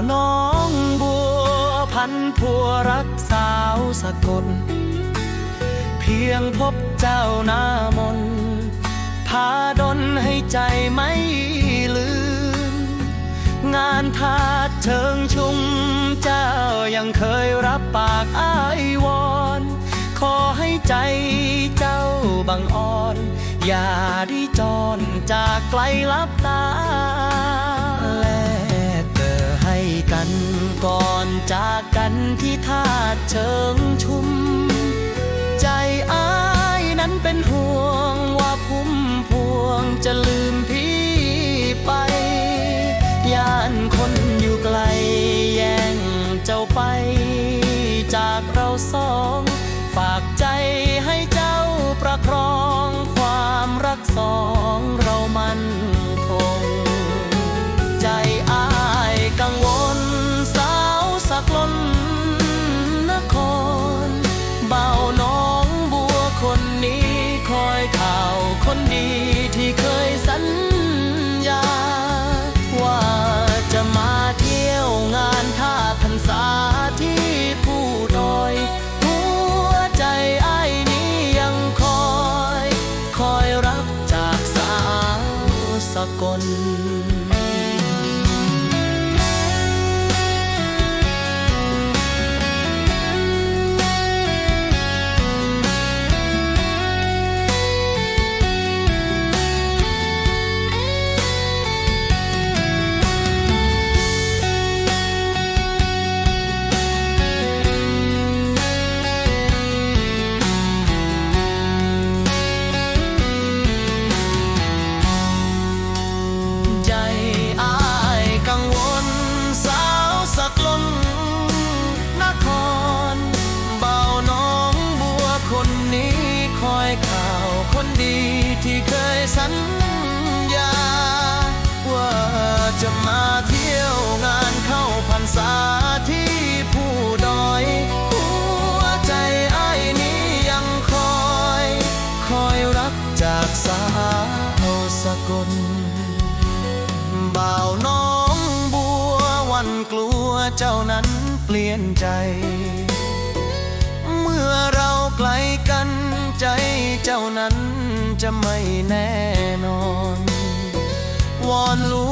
บ่าน้องบัวพันผัวรักสาวสกล เพียงพบเจ้าหน้ามนพาดนให้ใจไม่ลืม งานทาเชิงชุมเจ้ายังเคยรับปากอ้ายวอนขอให้ใจเจ้าบังอ่อน อย่าได้จรจากไกลลับตา ให้กันก่อนจากกันที่ท่าเชิงชุม ใจอ้ายนั้นเป็นห่ว รับจากสาวสกล ดีที่เคยสัญญา ว่าจะมาเที่ยวงานเข้าพรรษาที่ผู้ดอย หัวใจไอ้นี้ยังคอย คอยรักจากสาวสกลบ่าวน้องบัววันกลัวเจ้านั้นเปลี่ยนใจ เมื่อเราไกลกันใจเจ้านั้น ไม่แน่นอน วอนลู